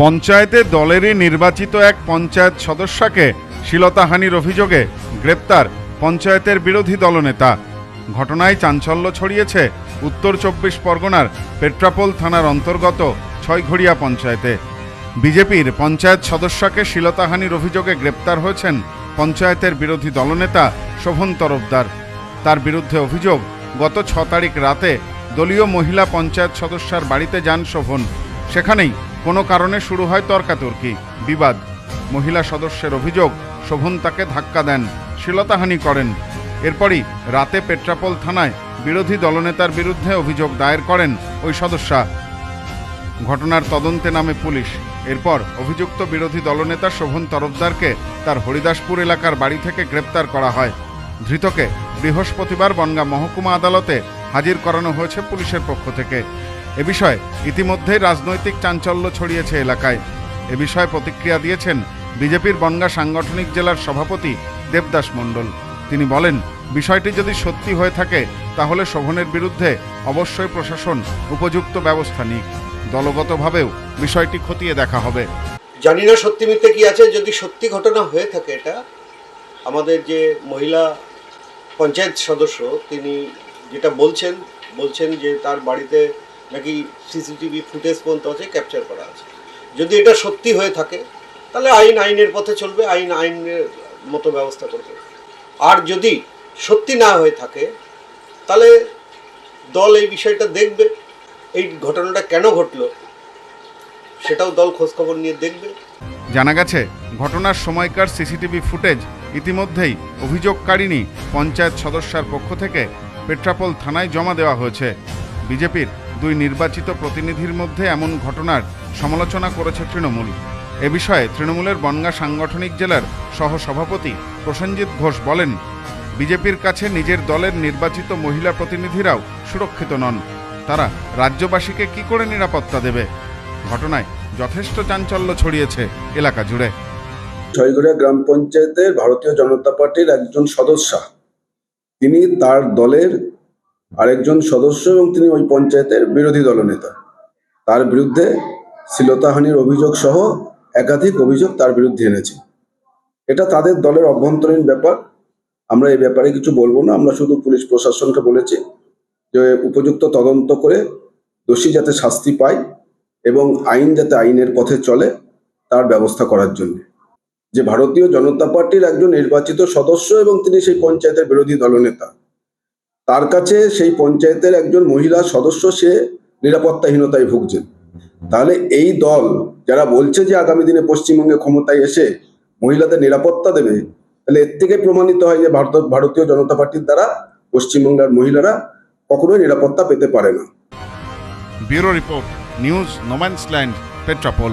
পঞ্চায়েতে দলেরই নির্বাচিত এক পঞ্চায়েত সদস্যকে শ্লীলতাহানির অভিযোগে গ্রেপ্তার পঞ্চায়েতের বিরোধী দলনেতা। ঘটনায় চাঞ্চল্য ছড়িয়েছে উত্তর চব্বিশ পরগনার পেট্রাপোল থানার অন্তর্গত ছয়ঘড়িয়া পঞ্চায়েতে। বিজেপির পঞ্চায়েত সদস্যকে শ্লীলতাহানির অভিযোগে গ্রেপ্তার হয়েছেন পঞ্চায়েতের বিরোধী দলনেতা শোভন তরফদার। তার বিরুদ্ধে অভিযোগ, গত ছ তারিখ রাতে দলীয় মহিলা পঞ্চায়েত সদস্যার বাড়িতে যান শোভন। সেখানেই কোনো কারণে শুরু হয় তর্কাতর্কি, বিবাদ। মহিলা সদস্যের অভিযোগ, শোভন তাকে ধাক্কা দেন, শ্লীলতাহানি করেন। এরপরই রাতে পেট্রাপোল থানায় বিরোধী দলনেতার বিরুদ্ধে অভিযোগ দায়ের করেন ওই সদস্যা। ঘটনার তদন্তে নামে পুলিশ। এরপর অভিযুক্ত বিরোধী দলনেতা শোভন তরফদারকে তার হরিদাসপুর এলাকার বাড়ি থেকে গ্রেপ্তার করা হয়। ধৃতকে বৃহস্পতিবার বনগাঁ মহকুমা আদালতে হাজির করানো হয়েছে পুলিশের পক্ষ থেকে। এ বিষয়ে ইতিমধ্যেই রাজনৈতিক চাঞ্চল্য ছড়িয়েছে এলাকায়। এ বিষয়ে প্রতিক্রিয়া দিয়েছেন বিজেপির বনগাঁ সাংগঠনিক জেলার সভাপতি দেবদাস মণ্ডল। তিনি বলেন, বিষয়টি যদি সত্যি হয়ে থাকে, তাহলে শোভনের বিরুদ্ধে অবশ্যই প্রশাসন উপযুক্ত ব্যবস্থা নিক। দলগতভাবেও বিষয়টি খতিয়ে দেখা হবে। জানি না সত্যি মিথ্যে কি আছে, যদি সত্যি ঘটনা হয়ে থাকে এটা, আমাদের যে মহিলা পঞ্চায়েত সদস্য, তিনি যেটা বলছেন বলছেন যে তার বাড়িতে নাকি সিসিটিভি ফুটেজ পর্যন্ত আছে, ক্যাপচার করা আছে। যদি এটা সত্যি হয়ে থাকে, তাহলে আইন আইনের পথে চলবে, আইন আইনের মতো ব্যবস্থা করবে। আর যদি সত্যি না হয়ে থাকে, তাহলে দল এই বিষয়টা দেখবে, এই ঘটনাটা কেন ঘটলো, সেটাও দল খোঁজখবর নিয়ে দেখবে। জানা গেছে, ঘটনার সময়কার সিসিটিভি ফুটেজ ইতিমধ্যেই অভিযোগকারিনী পঞ্চায়েত সদস্যার পক্ষ থেকে পেট্রাপোল থানায় জমা দেওয়া হয়েছে। বিজেপির দুই নির্বাচিত প্রতিনিধির মধ্যে এমন ঘটনার সমালোচনা করেছে তৃণমূল। এ বিষয়ে তৃণমূলের বনগাঁ সাংগঠনিক জেলার সহসভাপতি প্রসেনজিৎ ঘোষ বলেন, বিজেপির কাছে নিজের দলের নির্বাচিত মহিলা প্রতিনিধিরাও সুরক্ষিত নন। তারা রাজ্যবাসীকে কি করে নিরাপত্তা দেবে? ঘটনায় যথেষ্ট চাঞ্চল্য ছড়িয়েছে এলাকা জুড়ে। ছয়গড়িয়া গ্রাম পঞ্চায়েতের ভারতীয় জনতা পার্টির একজন সদস্য, তিনি তার দলের আরেকজন সদস্য এবং তিনি ওই পঞ্চায়েতের বিরোধী দলনেতা তার বিরুদ্ধে শ্লীলতাহানির অভিযোগ সহ একাধিক অভিযোগ তার বিরুদ্ধে এনেছে। এটা তাদের দলের অভ্যন্তরীণ ব্যাপার। আমরা এই ব্যাপারে কিছু বলব না। আমরা শুধু পুলিশ প্রশাসনকে বলেছি যে উপযুক্ত তদন্ত করে দোষী যাতে শাস্তি পায় এবং আইন যাতে আইনের পথে চলে তার ব্যবস্থা করার জন্য। যে ভারতীয় জনতা পার্টির একজন নির্বাচিত সদস্য এবং তিনি সেই পঞ্চায়েতের বিরোধী দলনেতা তার কাছে সেই পঞ্চায়েতের একজন মহিলা সদস্য, সে নিরাপত্তাহীনতায় ভুগছেন। তাহলে এই দল যারা বলছে যে আগামী দিনে পশ্চিমবঙ্গে ক্ষমতায় এসে মহিলাদের নিরাপত্তা দেবে, তাহলে এর থেকে প্রমাণিত হয় যে ভারত, ভারতীয় জনতা পার্টির দ্বারা পশ্চিমবঙ্গের মহিলারা কখনোই নিরাপত্তা পেতে পারে না। Bureau report, news, no man's land, Petrapole.